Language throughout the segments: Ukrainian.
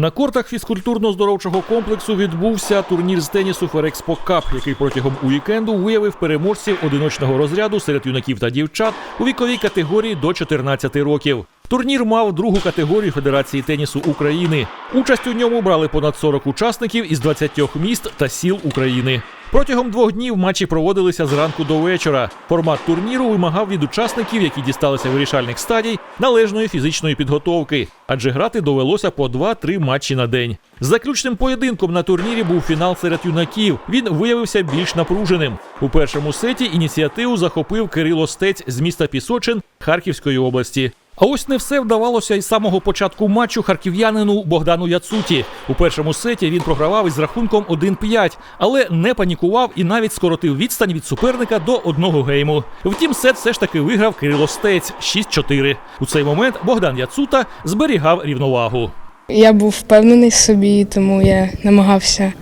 На кортах фізкультурно-здоровчого комплексу відбувся турнір з тенісу Ферекспо Кап, який протягом уікенду виявив переможців одиночного розряду серед юнаків та дівчат у віковій категорії до 14 років. Турнір мав другу категорію Федерації тенісу України. Участь у ньому брали понад 40 учасників із 20 міст та сіл України. Протягом двох днів матчі проводилися зранку до вечора. Формат турніру вимагав від учасників, які дісталися вирішальних стадій, належної фізичної підготовки, адже грати довелося по 2-3 матчі на день. Заключним поєдинком на турнірі був фінал серед юнаків. Він виявився більш напруженим. У першому сеті ініціативу захопив Кирило Стець з міста Пісочин Харківської області. А ось не все вдавалося із самого початку матчу харків'янину Богдану Яцуті. У першому сеті він програвав із рахунком 1-5, але не панікував і навіть скоротив відстань від суперника до одного гейму. Втім, сет все ж таки виграв Кирило Стець 6-4. У цей момент Богдан Яцута зберігав рівновагу. Я був впевнений собі, тому я намагався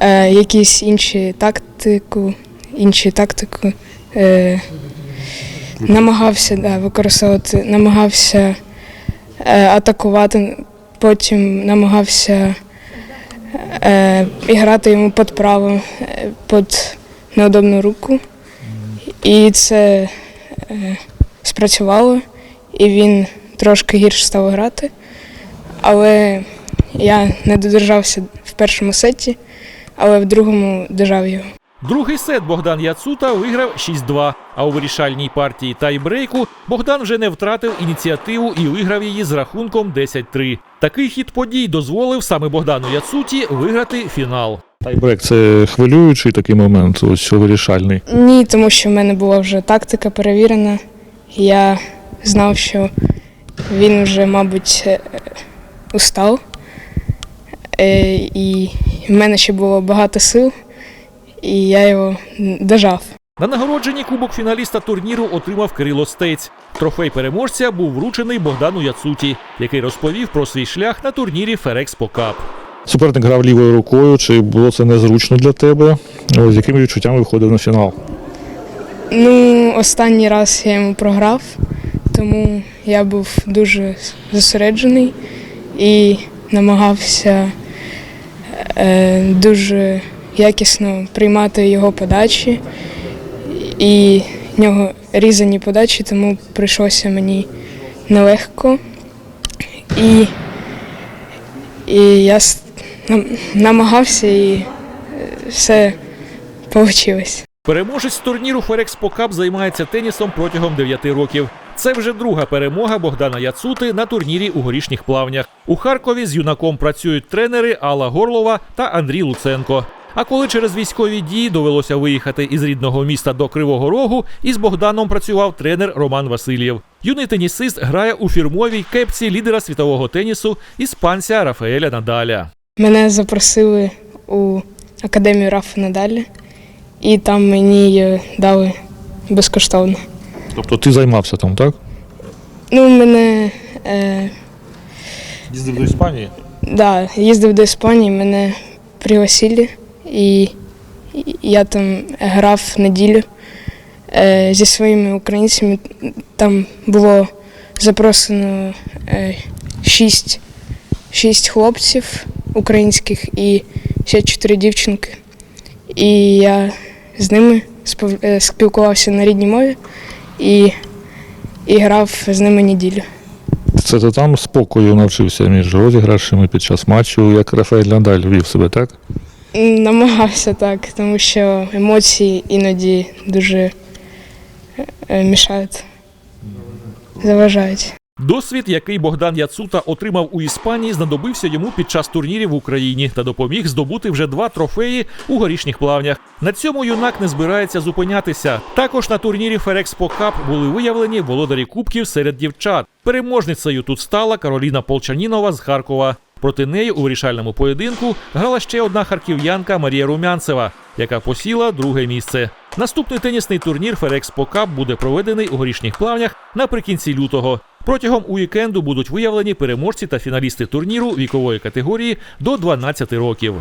е, якісь інші тактику, інші тактику е, намагався да, використовувати, намагався е, атакувати, потім намагався е, іграти йому під право, е, під неудобну руку. І це е, спрацювало, і він трошки гірше став грати. Але я не додержався в першому сеті, але в другому дожав його. Другий сет Богдан Яцута виграв 6-2. А у вирішальній партії тайбрейку Богдан вже не втратив ініціативу і виграв її з рахунком 10-3. Такий хід подій дозволив саме Богдану Яцуті виграти фінал. Тайбрек це хвилюючий такий момент, ось вирішальний. Ні, тому що в мене була вже тактика перевірена. Я знав, що він вже, мабуть, е, устав. Е, І в мене ще було багато сил, і я його дожав. На нагородженні кубок фіналіста турніру отримав Кирило Стець. Трофей переможця був вручений Богдану Яцуті, який розповів про свій шлях на турнірі Ферекспо Кап. Суперник грав лівою рукою, чи було це незручно для тебе? З якими відчуттями виходив на фінал? Ну, останній раз я йому програв, тому я був дуже зосереджений і намагався е, дуже якісно приймати його подачі. І в нього різані подачі, тому прийшлося мені нелегко. І, і я намагався і е, все вийшло. Переможець турніру Ферекспо Кап займається тенісом протягом 9 років. Це вже друга перемога Богдана Яцути на турнірі у горішніх плавнях. У Харкові з юнаком працюють тренери Алла Горлова та Андрій Луценко. А коли через військові дії довелося виїхати із рідного міста до Кривого Рогу, із Богданом працював тренер Роман Васильєв. Юний тенісист грає у фірмовій кепці лідера світового тенісу іспанця Рафаеля Надаля. Мене запросили у академію Рафа Надалі, і там мені її дали безкоштовно. Тобто ти займався там, так? Ну, мене е, Їздив до Іспанії. да, їздив до Іспанії, мене пригласили, і я там грав неділю е, зі своїми українцями. Там було запросено е, шість, шість хлопців українських і ще чотири дівчинки. І я з ними е, спілкувався на рідній мові і, і грав з ними неділю. Це ти там спокою навчився між розіграшами під час матчу, як Рафаель Надаль вів себе, так? Намагався так, тому що емоції іноді дуже е, мішають, заважають. Досвід, який Богдан Яцута отримав у Іспанії, знадобився йому під час турнірів в Україні та допоміг здобути вже два трофеї у горішніх плавнях. На цьому юнак не збирається зупинятися. Також на турнірі Ферекспо Кап були виявлені володарі кубків серед дівчат. Переможницею тут стала Кароліна Полчанінова з Харкова. Проти неї у вирішальному поєдинку грала ще одна харків'янка Марія Румянцева, яка посіла друге місце. Наступний тенісний турнір Ферекспо Кап буде проведений у горішніх плавнях наприкінці лютого. Протягом уікенду будуть виявлені переможці та фіналісти турніру вікової категорії до 12 років.